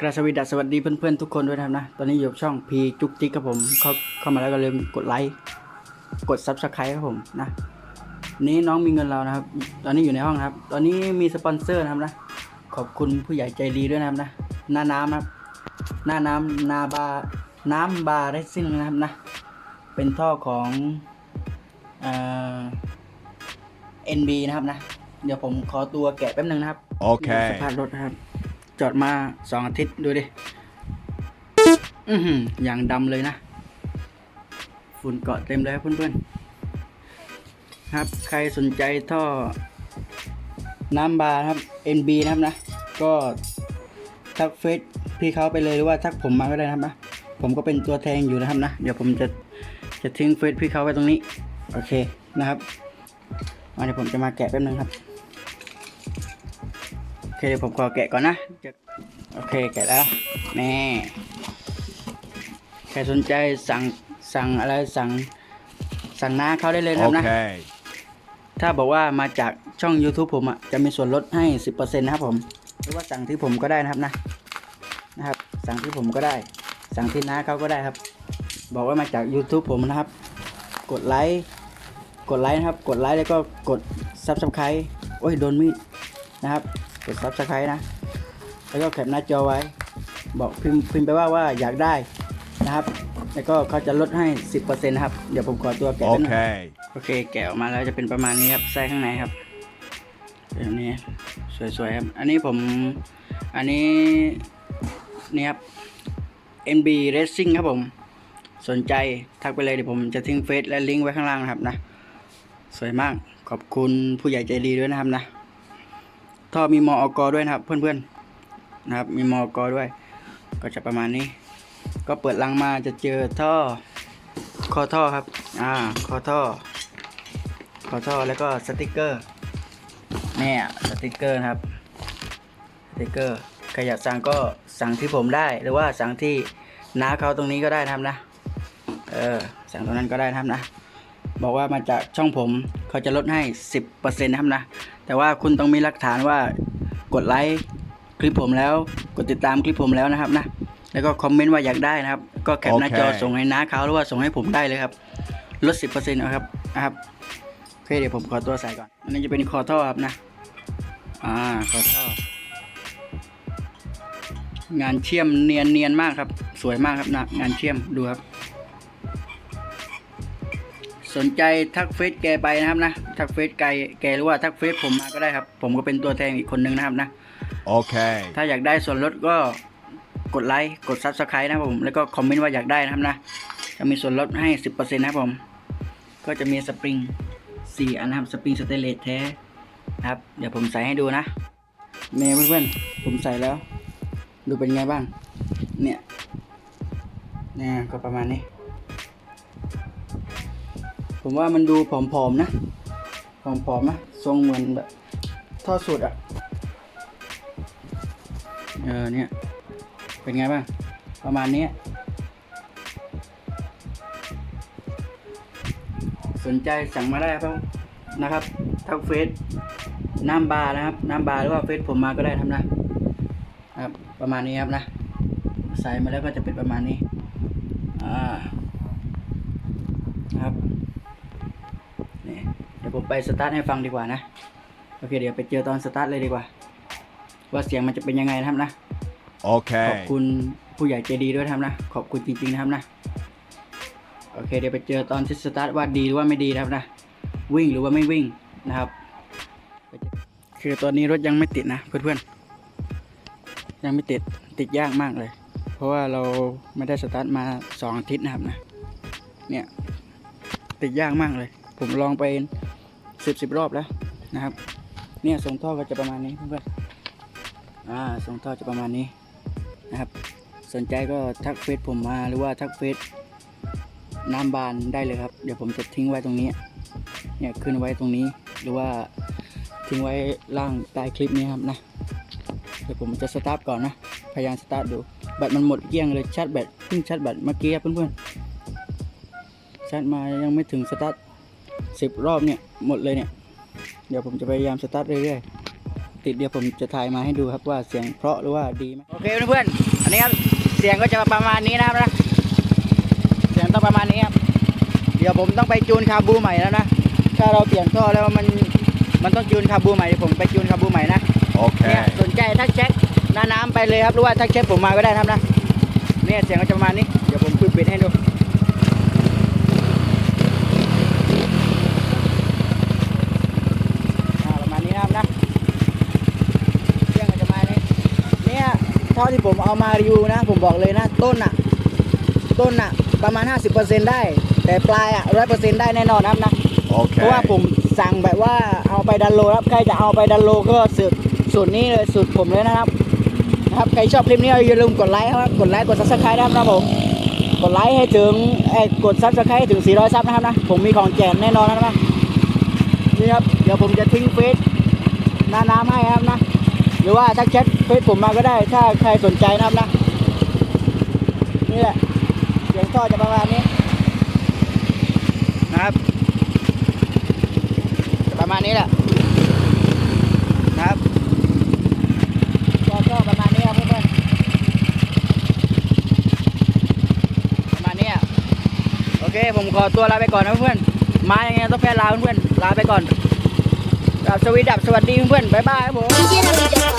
กราสวีดัสสวัสดีเพื่อนๆทุกคนด้วยนะครับนะ ตอนนี้อยู่กับช่องพีจุกจิกครับผม เข้าเข้ามาแล้วก็ลืมกดไลค์กดซับสไครต์ครับผมนะนี้น้องมีเงินเรานะครับ ตอนนี้อยู่ในห้องนะครับ ตอนนี้มีสปอนเซอร์นะครับนะ ขอบคุณผู้ใหญ่ใจดีด้วยนะครับนะ หน้าน้ำนะครับ หน้าน้ำนาบา น้ำบาร์เรสซิ่งนะครับนะ เป็นท่อของเอ่อ NB นะครับนะ เดี๋ยวผมขอตัวแกะแป๊บนึงนะครับ โอเคสภาพรถนะครับ จอดมาสองอาทิตย์ดูดิ อือหืออย่างดำเลยนะ ฝุ่นเกาะเต็มเลยครับเพื่อนๆ ครับ ใครสนใจท่อน้ำบาครับ NB นะครับนะ ก็ทักเฟซพี่เขาไปเลยหรือว่าทักผมมาก็ได้นะครับนะ ผมก็เป็นตัวแทนอยู่นะครับนะ เดี๋ยวผมจะจะทิ้งเฟซพี่เขาไว้ตรงนี้ โอเคนะครับเดี๋ยวผมจะมาแกะแป๊บนึงครับ เคเดี๋ยวผมขอแกะก่อนนะจะโอเคแกะแล้วนี่ใครสนใจสั่งสั่งอะไรสั่งสั่งน้าเขาได้เลยนะครับนะ Okay. ถ้าบอกว่ามาจากช่อง YouTube ผมอะ จะมีส่วนลดให้ 10%นะครับผม หรือว่าสั่งที่ผมก็ได้นะครับนะ นะครับ สั่งที่ผมก็ได้ สั่งที่น้าเขาก็ได้ครับ บอกว่ามาจาก YouTube ผมนะครับ กดไลค์ กดไลค์นะครับ กดไลค์แล้วก็กด Subscribe โอ้ยโดนมีดนะครับ กด Subscribe นะ แล้วก็แคปหน้าจอไว้ บอกพิมพ์พิมพ์ไปว่าว่าอยากได้นะครับ แล้วก็เขาจะลดให้ 10%นะครับ เดี๋ยวผมขอตัวแกะแป๊บนึง Okay. โอเค แกะออกมาแล้วจะเป็นประมาณนี้ครับไส้ข้างในครับแบบนี้สวยๆครับ อันนี้ผม อันนี้นี่ครับ NB Racing ครับผม สนใจทักไปเลยเดี๋ยวผมจะทิ้งเฟซและลิงก์ไว้ข้างล่างนะครับนะ สวยมากขอบคุณผู้ใหญ่ใจดีด้วยนะครับนะ ท่อมีมอกอด้วยนะครับ เพื่อนๆนะครับ มีมอกอด้วย ก็จะประมาณนี้ ก็เปิดลังมาจะเจอท่อคอท่อครับ อ่าคอท่อคอท่อแล้วก็สติกเกอร์เนี่ยสติกเกอร์นะครับสติกเกอร์ใครอยากสั่งก็สั่งที่ผมได้ หรือว่าสั่งที่น้าเขาตรงนี้ก็ได้นะครับนะ เออสั่งตรงนั้นก็ได้นะครับนะ บอกว่ามาจากช่องผม เขาจะลดให้ 10%นะครับนะ แต่ว่าคุณต้องมีหลักฐานว่ากดไลค์คลิปผมแล้ว กดติดตามคลิปผมแล้วนะครับนะ แล้วก็คอมเมนต์ว่าอยากได้นะครับ ก็แคปหน้าจอส่งให้น้าเขาหรือว่าส่งให้ผมได้เลยครับ ลด 10%นะครับนะครับโอเคเดี๋ยวผมขอตัวใส่ก่อน อันนี้จะเป็นคอท่อครับนะ อ่าคอท่องานเชื่อมเนียนเนียนๆมากครับ สวยมากครับนะงานเชื่อมดูครับ สนใจทักเฟซแกไปนะครับนะ ทักเฟซแกแกหรือว่าทักเฟซผมมาก็ได้ครับ ผมก็เป็นตัวแทนอีกคนนึงนะครับนะ Okay. ถ้าอยากได้ส่วนลดก็กดไลค์ กด Subscribe นะครับผม แล้วก็คอมเมนต์ว่าอยากได้นะครับนะ จะมีส่วนลดให้ 10%นะครับผม ก็จะมีสปริง 4 อันนะครับ สปริงสเตนเลสแท้นะครับ เดี๋ยวผมใส่ให้ดูนะเมย์เพื่อนๆ ผมใส่แล้ว ดูเป็นไงบ้าง เนี่ย เนี่ยก็ประมาณนี้ ผมว่ามันดูผอมๆนะผอมๆนะทรงเหมือนแบบท่อสุดอะเออเนี่ยเป็นไงบ้าง ประมาณนี้ สนใจสั่งมาได้ครับนะครับทักเฟซน้ำบาร์นะครับ น้ำบาร์หรือว่าเฟซผมมาก็ได้ทำนะครับ ประมาณนี้ครับนะ ใส่มาแล้วก็จะเป็นประมาณนี้ อ่านะครับ ดี๋ยวผมไปสตาร์ทให้ฟังดีกว่านะโอเคเดี๋ยวไปเจอตอนสตาร์ทเลยดีกว่า ว่าเสียงมันจะเป็นยังไงนะครับนะขอบ Okay. คุณผู้ใหญ่ใจดีด้วยนะครับนะ ขอบคุณจริงๆนะครับนะโอเคเดี๋ยวไปเจอตอนที่สตาร์ทว่าดีหรือว่าไม่ดีนะครับนะวิ่งหรือว่าไม่วิ่งนะครับไปเจอคือตอนนี้รถยังไม่ติดนะเพื่อนๆยังไม่ติดติดยากมากเลย เพราะว่าเราไม่ได้สตาร์ทมาสองอาทิตย์นะครับนะเนี่ยติดยากมากเลย ผมลองไป สิบสิบรอบแล้วนะครับ เนี่ยส่งท่อก็จะประมาณนี้เพื่อนๆอ่าส่งท่อจะประมาณนี้นะครับ สนใจก็ทักเฟซผมมาหรือว่าทักเฟซน้ำบานได้เลยครับ เดี๋ยวผมจะทิ้งไว้ตรงนี้ เนี่ยขึ้นไว้ตรงนี้ หรือว่าทิ้งไว้ล่างใต้คลิปนี้ครับนะ เดี๋ยวผมจะสตาร์ทก่อนนะ พยายามสตาร์ทดู แบตมันหมดเกลี้ยงเลยชาร์จแบตเพิ่งชาร์จแบตเมื่อกี้ครับเพื่อนๆชาร์จมายังไม่ถึงสตาร์ท สิบรอบเนี่ยหมดเลยเนี่ย เดี๋ยวผมจะพยายามสตาร์ทเรื่อยติดเดี๋ยวผมจะถ่ายมาให้ดูครับว่าเสียงเพราะหรือว่าดีไหมโอเคเพื่อนๆอันนี้ครับเสียงก็จะประมาณนี้นะครับนะเสียงต้องประมาณนี้ครับเดี๋ยวผมต้องไปจูนคาบูใหม่แล้วนะถ้าเราเปลี่ยนท่อแล้วมันมันต้องจูนคาบูใหม่เดี๋ยวผมไปจูนคาบูใหม่นะเนี่ย Okay. สนใจทักแชทหน้าน้ำไปเลยครับหรือว่าทักแชทผมมาก็ได้นะครับนะเนี่ยเสียงก็จะประมาณนี้เดี๋ยวผมปิดปิดให้ดูอ่าประมาณนี้นะครับนะเสียงก็จะมานี้เนี่ย เท่าที่ผมเอามารีวิวนะ ผมบอกเลยนะ ต้นอะต้นอะประมาณ 50%ได้ แต่ปลายอะ100%ได้แน่นอนนะครับนะ เพราะว่า Okay. ผมสั่งแบบว่าเอาไปดันโลครับใครจะเอาไปดันโลก็สุดสูตรนี้เลยสูตรผมเลยนะครับนะครับ ใครชอบคลิปนี้อย่าลืมกดไลค์ครับกดไลค์กดซับสไครต์นะครับผมกดไลค์ให้ถึงเอ้ยกดซับสไครต์ให้ถึง 400 ซับนะครับนะ ผมมีของแจกแน่นอนนะครับนะนี่ครับ เดี๋ยวผมจะทิ้งเฟซหน้าน้ำให้ครับนะห รือว่าทักแชทเฟซผมมาก็ได้ ถ้าใครสนใจนะครับนะ นี่แหละเสียงท่อจะประมาณนี้ นะครับประมาณนี้แหละนะครับก็ก็ประมาณนี้ครับเพื่อนๆประมาณนี้โอเค ผมขอตัวลาไปก่อนนะเพื่อนๆมาอย่างไงต้องแพ้ลาเพื่อนๆลาไปก่อนดับสวัสดีดับสวัสดีเพื่อนๆบ๊ายบายครับผม